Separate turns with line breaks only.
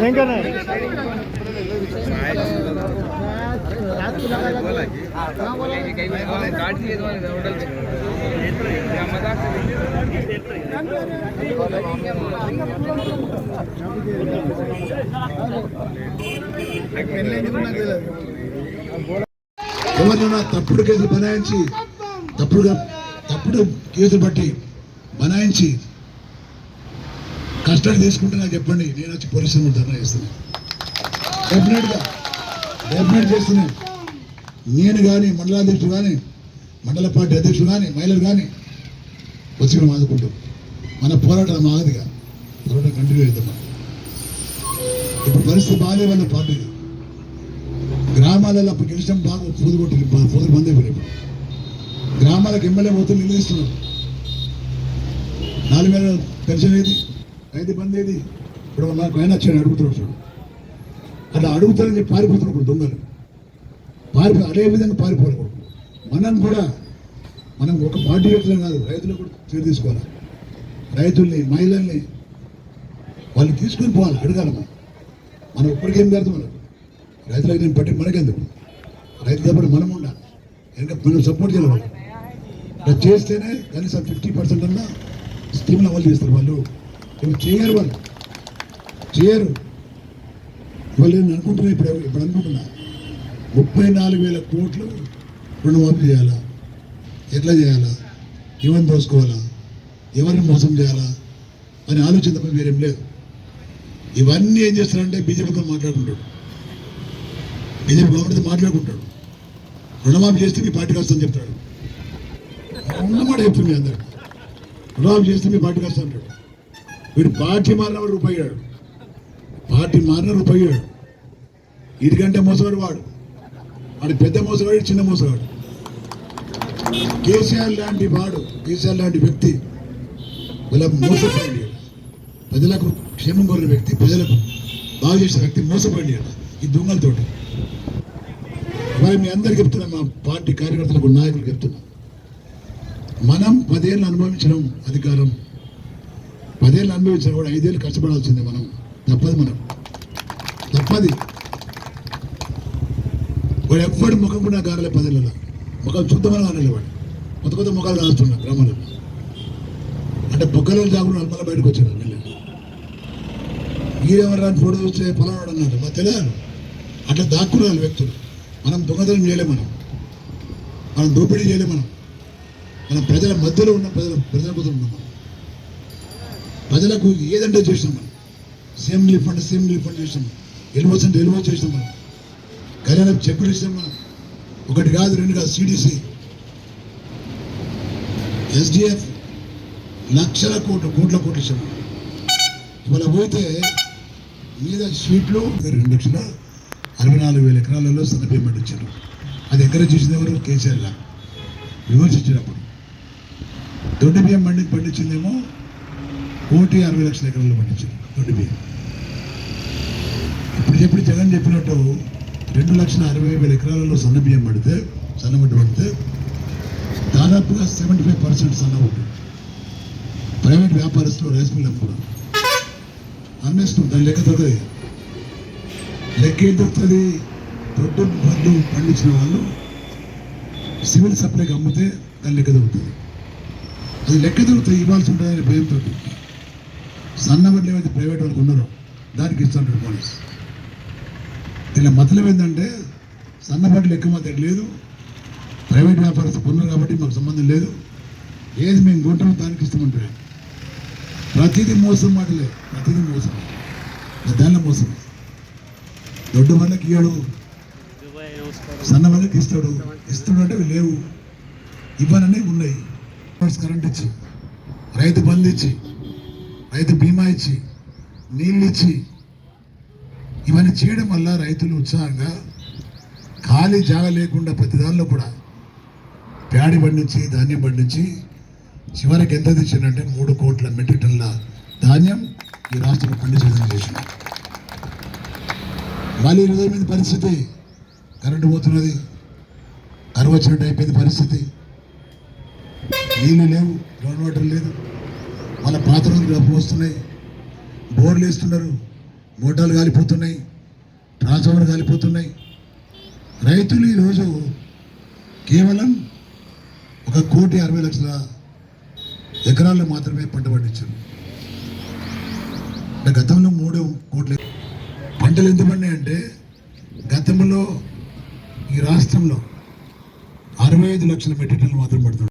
శంకర్
ఎవరినైనా తప్పుడు కేసులు బనాయించి తప్పుడుగా తప్పుడు కేసులు బట్టి బనాయించి కస్టడీ తీసుకుంటే నాకు చెప్పండి. నేను వచ్చి పోలీసులు ధర్నా చేస్తున్నాను డెఫినెట్గా డెఫినెట్ చేస్తున్నాను నేను కానీ మండలాధ్యక్షుడు కానీ మండల పార్టీ అధ్యక్షుడు కానీ మహిళలు కానీ వచ్చి మనం ఆదుకుంటాం మన పోరాటం ఆగదుగా. పోరాటం కంటిన్యూ అవుతాం మనం. ఇప్పుడు పరిస్థితి బాగాలే వాళ్ళ పార్టీ. గ్రామాలలో అప్పుడు గెలిచడం బాగా పూలు కొట్టి పూలు మంది అయిపోయినాయి ఇప్పుడు. గ్రామాలకు ఎమ్మెల్యే పోతే నిలదీస్తున్నారు. నాలుగు వేల పెన్షన్ ఏది? రైతు బంద్ ఏది? ఇప్పుడు నాకు ఆయన వచ్చాడు అడుగుతున్నాడు చూడు. అట్లా అడుగుతారని చెప్పి పారిపోతున్నారు ఇప్పుడు దొంగలు. పారిపో అదే విధంగా పారిపోకూడదు మనం కూడా మనం ఒక పార్టీ వ్యక్తులు కాదు రైతులు కూడా చేరు తీసుకోవాలి? రైతుల్ని మహిళల్ని వాళ్ళని తీసుకుని పోవాలి అడగాలి మనం. మనం ఇప్పటికేం పెడతాం మనకు రైతులకి నేను పట్టి మనకెందుకు? రైతు తప్పటి మనం ఉండాలి. ఎందుకంటే మనం సపోర్ట్ చేయాలి వాళ్ళు చేస్తేనే కనీసం ఫిఫ్టీ పర్సెంట్ అన్నా స్కీమ్లు అమలు చేస్తారు వాళ్ళు. ఇవి చేయరు వాళ్ళు. చేయరు. ఇవాళ నేను అనుకుంటున్నా ఇప్పుడు ఇప్పుడు అనుకుంటున్నా. ముప్పై నాలుగు వేల కోట్లు రుణమాఫీ చేయాలా? ఎట్లా చేయాలా? ఎవరిని దోసుకోవాలా? ఎవరిని మోసం చేయాలా? అని ఆలోచన తప్ప వేరేం లేదు. ఇవన్నీ ఏం చేస్తారంటే బీజేపీతో మాట్లాడుకుంటాడు. బీజేపీ గవర్నమెంట్తో మాట్లాడుకుంటాడు. రుణమాఫీ చేస్తే మీ పార్టీకి వస్తుందని చెప్తాడు. ఉన్నమాట చెప్తుంది మీ అందరికి రుణమాఫీ చేస్తే మీ పార్టీకి వస్తా అంటాడు. వీడు పార్టీ మారిన వాడు రూపాయాడు పార్టీ మారిన రూపాయాడు ఇదికంటే మోసగాడు వాడు. వాడు పెద్ద మోసగాడు చిన్న మోసగాడు. కేసీఆర్ లాంటి వాడు కేసీఆర్ లాంటి వ్యక్తి ఇలా మోసపోయింది. ప్రజలకు క్షేమం కోరిన వ్యక్తి ప్రజలకు బాగు చేసిన వ్యక్తి మోసపోయింది ఈ దొంగలతోటి. మరి మీ అందరికి చెప్తున్నా మా పార్టీ కార్యకర్తలకు నాయకులు చెప్తున్నా. మనం పదేళ్ళు అనుభవించడం అధికారం. పదేళ్ళు అనుభవించడం కూడా ఐదేళ్ళు కష్టపడాల్సిందే మనం. తప్పదు మనం. తప్పది. వాడు ఎవ్వడి ముఖం కూడా కారలే పదేళ్ళలో. ముఖం చూద్దామని కానలే వాడు. కొత్త కొత్త ముఖాలు కాస్తున్నా గ్రామాలలో అంటే బొగ్గలో జాగులు మళ్ళీ బయటకు వచ్చాడు మళ్ళీ మీరెవరు రాని ఫోటో చూస్తే పొలవాడు అన్నారు. మాకు తెలియదు. అట్లా దాక్కున్నారు వ్యక్తులు. మనం దొంగతనం చేయలేము మనం. మనం దోపిడీ చేయలేము మనం. మనం ప్రజల మధ్యలో ఉన్న ప్రజల ప్రజల కోసం ఉన్నాం. మనం ప్రజలకు ఏదంటే చేసినాం మనం. Same relief same relief fund చేసినాం. ఎలివోస్ అంటే ఎలివోస్ చేసినాం మనం. కళ్యాణం చెక్కులు ఇచ్చినాం మనం. ఒకటి కాదు రెండు కాదు సిడిసి ఎస్డిఎఫ్ లక్షల కోట్లు కోట్ల కోట్లు ఇచ్చాం ఇవాళ పోతే మీద షీట్లు రెండు లక్షల అరవై నాలుగు వేల ఎకరాలలో సన్న పేమెంట్ ఇచ్చారు. అది ఎక్కడ చూసింది ఎవరు? కేసీఆర్ లా. విమర్శించినప్పుడు. దొడ్డి బియ్యం పండి పండించిందేమో కోటి అరవై లక్షల ఎకరాల్లో పండించారు దొడ్డి బియ్యం. ఇప్పుడు చెప్పి జగన్ చెప్పినట్టు రెండు లక్షల అరవై వేల ఎకరాలలో సన్న బియ్యం పడితే సన్నబడ్డ పడితే దాదాపుగా సెవెంటీ ఫైవ్ పర్సెంట్ సన్న ఉంటుంది ప్రైవేట్ వ్యాపారస్తులు రైస్ మిల్ కూడా అమ్మేస్తుంది దాని లెక్క దొరకదు. లెక్క ఏం దొరుకుతుంది? దొడ్డు పండించిన వాళ్ళు సివిల్ సప్లైకి అమ్మితే దాని లెక్క దొరుకుతుంది. అది లెక్క దొరికితే ఇవ్వాల్సి ఉంటుందని భయంతో సన్న వడ్లు ఏమైతే ప్రైవేట్ వాళ్ళకి ఉన్నారో దానికి ఇస్తుంటాడు పోలీస్. ఇలా మతలం ఏంటంటే సన్నబడ్డలు ఎక్కువ మాత్రం లేదు. ప్రైవేట్ వ్యాపారస్తులు కొన్నారు కాబట్టి మాకు సంబంధం లేదు. ఏది మేము కొంటామో దానికి ఇస్తామంటారు. ప్రతిదీ మోసం మాటలే. ప్రతిదీ మోసం. దానిలో మోసం. దొడ్డు వాళ్ళకి ఇయ్యాడు. సన్న వాళ్ళకి ఇస్తాడు ఇస్తున్నట్టు అంటే లేవు. ఇవ్వాలనేవి ఉన్నాయి. కరెంట్ ఇచ్చి రైతు బంధు ఇచ్చి రైతు బీమా ఇచ్చి నీళ్ళు ఇచ్చి ఇవన్నీ చేయడం వల్ల రైతులు ఉత్సాహంగా ఖాళీ జాగ లేకుండా ప్రతి దానిలో కూడా ప్యాడి పండించి ధాన్యం పండించి చివరికి ఎంత తెచ్చిందంటే మూడు కోట్ల మెట్రిక్ టన్ల ధాన్యం ఈ రాష్ట్రం పండించడం చేసిన మళ్ళీ ఈరోజు మీద పరిస్థితి కరెంటు పోతున్నది కరువు వచ్చినట్టు అయిపోయింది పరిస్థితి. నీళ్ళు లేవు గ్రౌండ్ వాటర్ లేదు. మన పాత రోజులు డబ్బులు వస్తున్నాయి బోర్లు వేస్తున్నారు. మోటార్లు కాలిపోతున్నాయి. ట్రాన్స్ఫార్మర్ కాలిపోతున్నాయి. రైతులు ఈరోజు కేవలం ఒక కోటి అరవై లక్షల ఎకరాల్లో మాత్రమే పంట పండించారు. అంటే గతంలో మూడు కోట్ల. పంటలు ఎంత పడినాయంటే అంటే గతంలో ఈ రాష్ట్రంలో అరవై ఐదు లక్షల మెట్రిక్ టన్నులు మాత్రం పడుతుంది